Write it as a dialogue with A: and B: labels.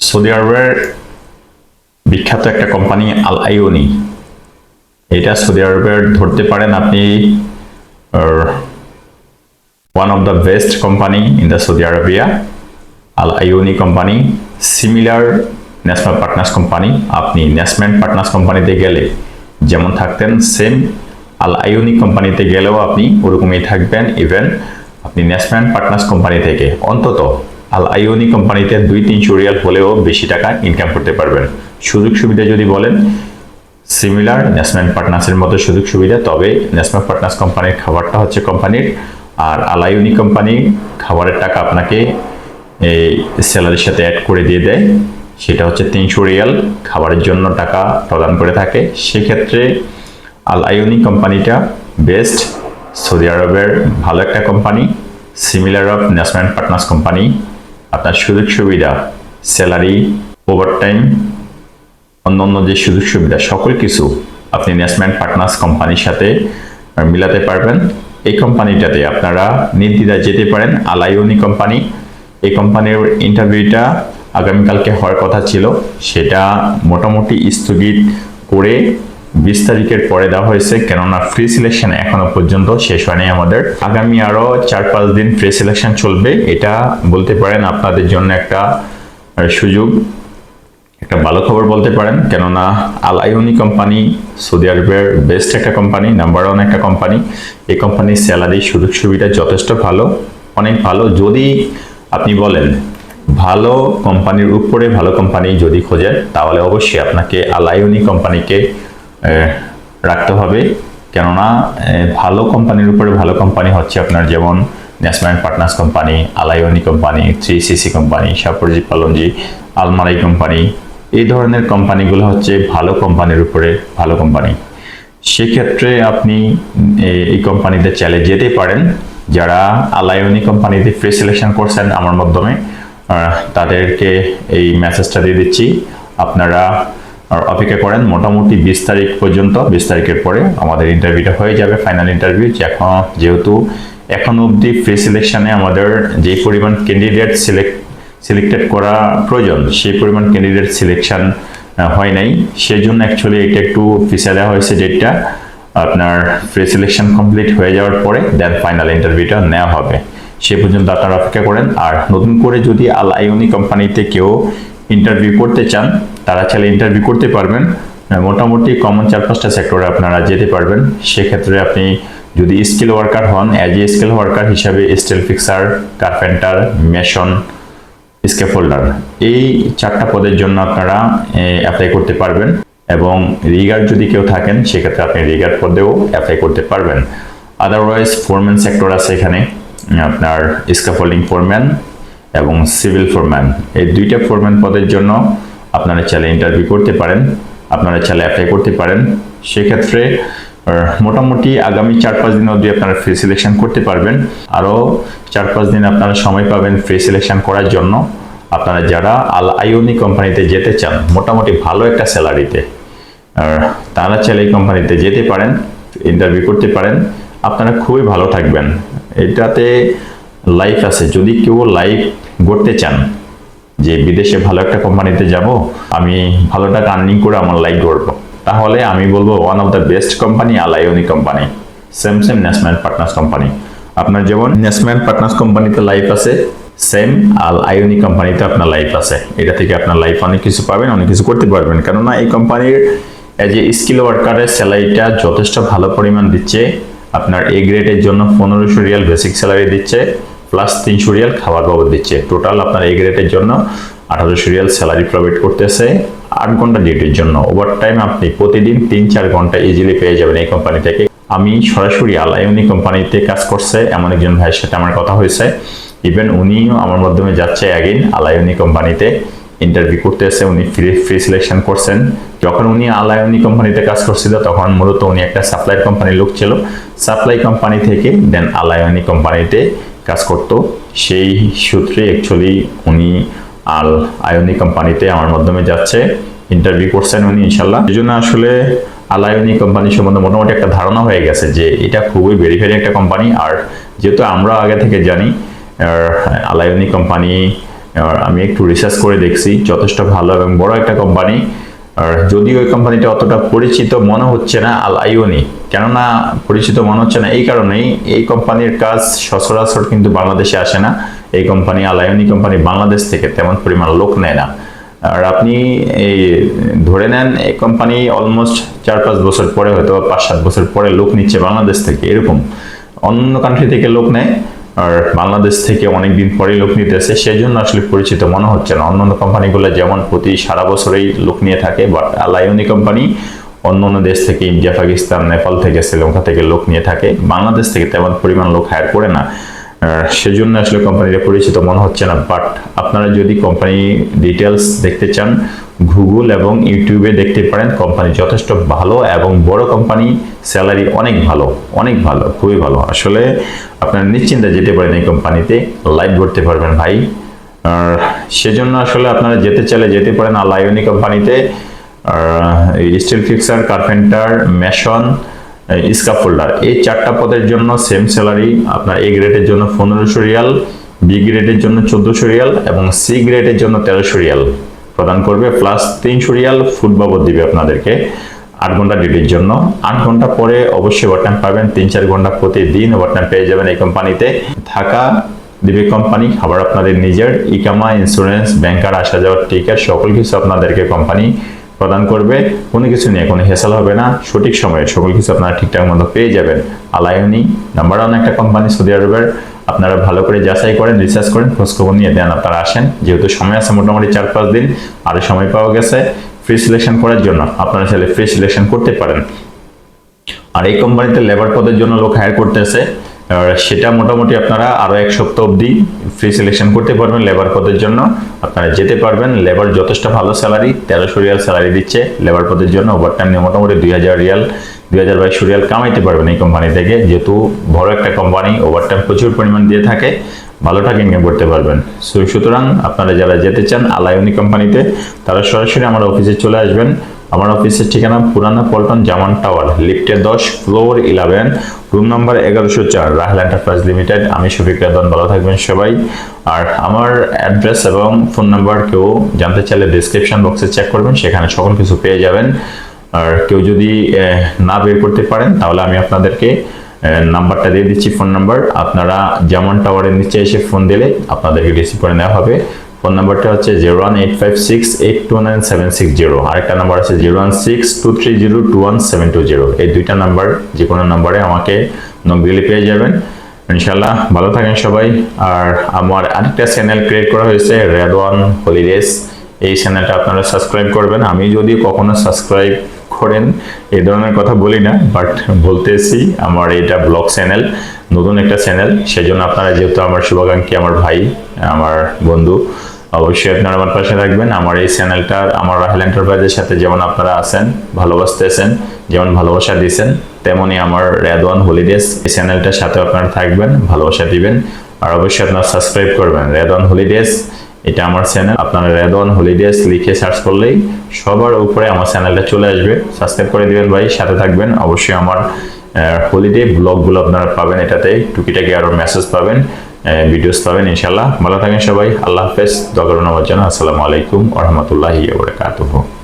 A: Saudi আরবের বিখ্যাত একটা কোম্পানি আল আইওনি এটা সৌদি আরবের ধরতে পারেন আপনি one of the best company in the Saudi Arabia Al আইওনি company similar national partners company আপনি ন্যাশনাল পার্টনার্স কোম্পানিতে গেলে যেমন থাকতেন সেম আল আইওনি কোম্পানিতে গেলেও আপনি ওরকমই থাকবেন ইভেন আপনি ন্যাশনাল পার্টনার্স কোম্পানি থেকে। অন্তত আল আইওনি কোম্পানিতে দুই তিনশো রিয়াল হলেও বেশি টাকা ইনকাম করতে পারবেন। সুযোগ সুবিধা যদি বলেন সিমিলার ন্যাশনাল পার্টনার্সের মতো সুযোগ সুবিধা, তবে ন্যাশনাল পার্টনার্স কোম্পানির খাবারটা হচ্ছে কোম্পানির, আর আলাইউনি কোম্পানি খাবারের টাকা আপনাকে এই স্যালারির সাথে অ্যাড করে দিয়ে দেয়। সেটা হচ্ছে তিনশো রিয়াল খাবারের জন্য টাকা প্রদান করে থাকে। সেক্ষেত্রে আল কোম্পানিটা বেস্ট সৌদি আরবের ভালো একটা company similar of national partners company. আপনার সুযোগ সুবিধা স্যালারি ওভারটাইম অন্যান্য যে সুযোগ সুবিধা, সকল কিছু আপনি ন্যাশনাল পার্টনার্স কোম্পানির সাথে মিলাতে পারবেন। এই কোম্পানিটাতে আপনারা নির্দ্বিধায় যেতে পারেন আলাইওনি কোম্পানি এই কোম্পানির ইন্টারভিউটা আগামীকালকে হওয়ার কথা ছিল। সেটা মোটামুটি স্থগিত করে বিশ তারিখের পরে দেওয়া হয়েছে, কেননা ফ্রি সিলেকশন এখনও পর্যন্ত শেষ হয়নি আমাদের। আগামী আরও চার পাঁচ দিন ফ্রি সিলেকশন চলবে, এটা বলতে পারেন আপনাদের জন্য একটা সুযোগ, একটা ভালো খবর বলতে পারেন। কেননা আল আইওনি কোম্পানি সৌদি আরবের বেস্ট একটা কোম্পানি নাম্বার ওয়ান একটা কোম্পানি এই কোম্পানির স্যালারি সুযোগ সুবিধা যথেষ্ট ভালো, অনেক ভালো। যদি আপনি বলেন, ভালো কোম্পানির উপরে ভালো কোম্পানি যদি খোঁজেন, তাহলে অবশ্যই আপনাকে আল আইওনি কোম্পানিকে রাখতে হবে। কেননা ভালো কোম্পানির উপরে ভালো কোম্পানি হচ্ছে আপনার যেমন national partners company আলাইওনি company, three CC company, Shapoorji Pallonji Almarai company, এই ধরনের কোম্পানিগুলো হচ্ছে ভালো কোম্পানির উপরে ভালো কোম্পানি। সেক্ষেত্রে আপনি এই কোম্পানিতে চাইলে যেতে পারেন। যারা আলাইওনি কোম্পানিতে ফ্রি সিলেকশন করছেন আমার মাধ্যমে তাদেরকে এই মেসেজটা দিয়ে দিচ্ছি। আপনারা আর অপেক্ষা করেন, মোটামুটি বিশ তারিখ পর্যন্ত, বিশ তারিখের পরে আমাদের ইন্টারভিউটা হয়ে যাবে ফাইনাল ইন্টারভিউ এখন, যেহেতু এখন অবধি ফ্রি সিলেকশনে আমাদের যে পরিমাণ ক্যান্ডিডেট সিলেক্ট সিলেক্টেড করা প্রয়োজন, সেই পরিমাণ ক্যান্ডিডেট সিলেকশন হয় নাই। সেই জন্য অ্যাকচুয়ালি এটা একটু পিছিয়ে দেওয়া হয়েছে যেটা আপনার ফ্রি সিলেকশন কমপ্লিট হয়ে যাওয়ার পরে দেন ফাইনাল ইন্টারভিউটা নেওয়া হবে। সে পর্যন্ত আপনারা অপেক্ষা করেন। আর নতুন করে যদি আল আইওনি কোম্পানিতে কেউ ইন্টারভিউ করতে চান, তারা চাইলে ইন্টারভিউ করতে পারবেন। মোটামুটি কমন চার পাঁচটা সেক্টরে আপনারা যেতে পারবেন। সেক্ষেত্রে আপনি যদি স্কিল ওয়ার্কার হন অ্যাজ এ স্কিল ওয়ার্কার হিসাবে steel fixer carpenter mason scaffolder এই চারটা পদের জন্য আপনারা অ্যাপ্লাই করতে পারবেন। এবং রিগার যদি কেউ থাকেন, সেক্ষেত্রে আপনি রিগার পদেও অ্যাপ্লাই করতে পারবেন। আদারওয়াইজ ফোরম্যান সেক্টর আছে এখানে। আপনার স্কাফোল্ডিং ফোরম্যান এবং সিভিল ফোরম্যান। এই দুইটা ফোরম্যান পদের জন্য আপনারা চাইলে ইন্টারভিউ করতে পারেন, আপনারা চাইলে অ্যাপ্লাই করতে পারেন। সেক্ষেত্রে মোটামুটি আগামী চার পাঁচ দিন অবধি আপনারা ফ্রি সিলেকশন করতে পারবেন। আরও চার পাঁচ দিন আপনারা সময় পাবেন ফ্রি সিলেকশন করার জন্য। আপনারা যারা আল আইওনি কোম্পানিতে যেতে চান, মোটামুটি ভালো একটা স্যালারিতে তারা চাইলে এই কোম্পানিতে যেতে পারেন ইন্টারভিউ করতে পারেন। আপনারা খুবই ভালো থাকবেন। এটাতে লাইফ আছে। যদি কেউ লাইফ গড়তে চান, যে বিদেশে ভালো একটা কোম্পানিতে যাব, আমি ভালো টাকা আর্নিং করে আমার লাইফ গড়বো। তাহলে আমি বলব one of the best company আলাইওনি company same same national partners company আপনার যেমন ন্যাশনাল পার্টনার্স কোম্পানিতে লাইফ আছে সেম আল আইওনি কোম্পানিতে আপনার লাইফ আছে। এটা থেকে আপনার লাইফ অনেক কিছু পাবেন, অনেক কিছু করতে পারবেন। কেননা এই কোম্পানির এজ এ স্কিল ওয়ার্কারের স্যালারিটা যথেষ্ট ভালো পরিমাণ দিচ্ছে। আপনার এ গ্রেডের জন্য পনেরোশো রিয়াল বেসিক স্যালারি দিচ্ছে প্লাস তিনশো রিয়াল খাবার বাবদ দিচ্ছে। টোটাল আপনার এ গ্রেডের জন্য আঠারোশো রিয়াল স্যালারি প্রোভাইড করতেছে আট ঘণ্টা ডিউটির জন্য। ওভার টাইম আপনি প্রতিদিন তিন চার ঘণ্টা ইজিলি পেয়ে যাবেন এই কোম্পানি থেকে। আমি সরাসরি আলাইউনি কোম্পানিতে কাজ করছে, এমন একজন ভাইয়ের সাথে আমার কথা হয়েছে। ইভেন উনিও আমার মাধ্যমে যাচ্ছে অ্যাগেন আলাইউনি কোম্পানিতে ইন্টারভিউ করতেছে, উনি ফ্রি ফ্রি সিলেকশন করছেন। যখন উনি আলায়নি কোম্পানিতে কাজ করছিল, তখন মূলত উনি একটা সাপ্লাই কোম্পানির লোক ছিল। সাপ্লাই কোম্পানি থেকে দেন আলায়নি কোম্পানিতে কাজ করতো। সেই সূত্রে অ্যাকচুয়ালি উনি আল আয়নি কোম্পানিতে আমার মাধ্যমে যাচ্ছে ইন্টারভিউ করছেন উনি ইনশাল্লাহ এই জন্য আসলে আলায়নি কোম্পানি সম্বন্ধে মোটামুটি একটা ধারণা হয়ে গেছে যে এটা খুবই ভেরিফাইড একটা কোম্পানি আর যেহেতু আমরা আগে থেকে জানি আলায়নি কোম্পানি আর আমি একটু রিসার্চ করে দেখছি, যথেষ্ট ভালো এবং বড় একটা কোম্পানি আর যদিও ওই কোম্পানিটা অতটা পরিচিত মনে হচ্ছে না, আল আইওনি। কেননা পরিচিত মনে হচ্ছে না, এই কারণেই এই কোম্পানির কাজ সচরাচর কিন্তু বাংলাদেশে আসে না। এই কোম্পানি আল আইওনি কোম্পানি বাংলাদেশ থেকে তেমন পরিমাণ লোক নেয় না। আর আপনি এই ধরে নেন, এই কোম্পানি অলমোস্ট চার পাঁচ বছর পরে হয়তো পাঁচ সাত বছর পরে লোক নিচ্ছে বাংলাদেশ থেকে, এরকম। অন্য কান্ট্রি থেকে লোক নেয়। আর বাংলাদেশ থেকে অনেক দিন পরেই লোক নিতেছে সেই জন্য আসলে পরিচিত। মনে হচ্ছে না অন্য অন্য কোম্পানিগুলো যেমন প্রতি সারা বছরেই লোক নিয়ে থাকে বাট লাইওনি কোম্পানি অন্য অন্য দেশ থেকে ইন্ডিয়া, পাকিস্তান, নেপাল থেকে, শ্রীলঙ্কা থেকে লোক নিয়ে থাকে। বাংলাদেশ থেকে তেমন পরিমাণ লোক হায়ার করে না। সেজন্য আসলে কোম্পানিটা পরিচিত মনে হচ্ছে না বাট আপনারা যদি কোম্পানি ডিটেলস দেখতে চান গুগল এবং ইউটিউবে দেখতে পারেন কোম্পানি যথেষ্ট ভালো এবং বড় কোম্পানি স্যালারি অনেক ভালো অনেক ভালো, খুবই ভালো। আসলে আপনারা নিশ্চিন্তে যেতে পারেন এই কোম্পানিতে লাইভ করতে পারবেন ভাই। আর সেজন্য আসলে আপনারা যেতে চাইলে যেতে পারেন আলাইনি কোম্পানিতে steel fixer carpenter mason scaffolder এই চারটা পদের জন্য সেম স্যালারি আপনার এ গ্রেডের জন্য পনেরোশো রিয়াল বি গ্রেডের জন্য চোদ্দোশো রিয়াল এবং সি গ্রেডের জন্য তেরোশো রিয়াল প্রদান করবে প্লাস তিনশো রিয়াল ফুড বাবদ দিবে আপনাদেরকে আট ঘণ্টা ডিউটির জন্য। আট ঘণ্টা পরে অবশ্যই ওভারটাইম পাবেন, তিন চার ঘণ্টা প্রতিদিন ওভারটাইম পেয়ে যাবেন এই কোম্পানিতে থাকা দিবে কোম্পানি আবার আপনাদের নিজের ইকামা ইন্স্যুরেন্স ব্যাংকার আসা যাওয়ার টিকিট সকল কিছু আপনাদেরকে কোম্পানি প্রদান করবে, কোনো কিছু নিয়ে কোনো হেসাল হবে না। সঠিক সময়ে সকল কিছু আপনারা ঠিকঠাক মতো পেয়ে যাবেন। আলায়নি নাম্বার ওয়ান একটা কোম্পানি সৌদি আরবের। আপনারা ভালো করে যাচাই করেন রিসার্চ করেন, খোঁজখবর নিয়ে দেন আপনারা আসেন। যেহেতু সময় আছে মোটামুটি চার পাঁচ দিন আরও সময় পাওয়া গেছে। ফ্রি সিলেকশন করার জন্য আপনারা চাইলে ফ্রি সিলেকশন করতে পারেন। আর এই কোম্পানিতে লেবার পদের জন্য লোক হায়ার করতেছে। সেটা মোটামুটি আপনারা আরও এক সপ্তাহ অবধি ফ্রি সিলেকশন করতে পারবেন লেবার পদের জন্য। আপনারা যেতে পারবেন লেবার যথেষ্ট ভালো স্যালারি তেরোশো রিয়াল স্যালারি দিচ্ছে লেবার পদের জন্য ওভারটাইম নিয়ে মোটামুটি দুই হাজার রিয়াল দুই হাজার বাইশশো রিয়াল কামাইতে পারবেন এই কোম্পানি থেকে। যেহেতু বড় একটা কোম্পানি ওভারটাইম প্রচুর পরিমাণ দিয়ে থাকে, ভালো টাকা ইনকাম করতে পারবেন। সুতরাং আপনারা যারা যেতে চান আলায়নি কোম্পানিতে তারা সরাসরি আমার অফিসে চলে আসবেন। আমার অফিসের ঠিকানা পুরানা পল্টন জামান টাওয়ার লিফটের দশ ফ্লোর ইলেভেন রুম নাম্বার এগারোশো চার, রাহেল এন্টারপ্রাইজ লিমিটেড। আমি শফিক রেদন ভালো থাকবেন সবাই। আর আমার অ্যাড্রেস এবং ফোন নাম্বার কেউ জানতে চাইলে ডিসক্রিপশন বক্সে চেক করবেন, সেখানে সকল কিছু পেয়ে যাবেন। আর কেউ যদি না বের করতে পারেন, তাহলে আমি আপনাদেরকে নাম্বারটা দিয়ে দিচ্ছি, ফোন নাম্বার। আপনারা যেমন টাওয়ারের নিচে এসে ফোন দিলে আপনাদেরকে রিসিভ করে নেওয়া হবে। ফোন নাম্বারটা হচ্ছে zero one eight five six eight two nine seven six zero আরেকটা নাম্বার আছে zero one six two three zero two one seven two zero এই দুইটা নাম্বার যে কোনো নাম্বারে আমাকে নক পেয়ে যাবেন। ইনশাল্লাহ ভালো থাকেন সবাই। আর আমার আরেকটা চ্যানেল ক্রিয়েট করা হয়েছে রেড ওয়ান হলিডেজ এই চ্যানেলটা আপনারা সাবস্ক্রাইব করবেন। আমি যদি কখনো সাবস্ক্রাইব করেন এই ধরনের কথা বলি না বাট বলতেছি আমার এটা ব্লগ চ্যানেল নতুন একটা চ্যানেল সেজন্য আপনারা যেহেতু আমার শুভাকাঙ্ক্ষী, আমার ভাই, আমার বন্ধু অবশ্যই আপনারা আমার পাশে থাকবেন। আমার এই চ্যানেলটা, আমার রাহেল এন্টারপ্রাইজের সাথে যেমন আপনারা আছেন, ভালোবাসতেছেন, যেমন ভালোবাসা দিয়েছেন, তেমনই আমার রেদওয়ান হলিডেজ এই চ্যানেলটার সাথে আপনারা থাকবেন, ভালোবাসা দিবেন। আর অবশ্যই আপনারা সাবস্ক্রাইব করবেন, রেদওয়ান হলিডেজ এটা আমার চ্যানেল। আপনারা রেদওয়ান হলিডেজ লিখে সার্চ করলেই সবার উপরে আমার চ্যানেলটা চলে আসবে। সাবস্ক্রাইব করে দিবেন ভাই, সাথে থাকবেন। অবশ্যই আমার হলিডে ব্লগগুলো আপনারা পাবেন এটাতে। টুকিটাকি আরও মেসেজ পাবেন। ভিডিওস পাবেন ইনশাল্লাহ ভালো থাকেন সবাই। আল্লাহ হাফেজ। দোয়া করুন আমার জন্য। আসসালামু আলাইকুম ওরহমতুল্লাহি ওবরাকাতুহু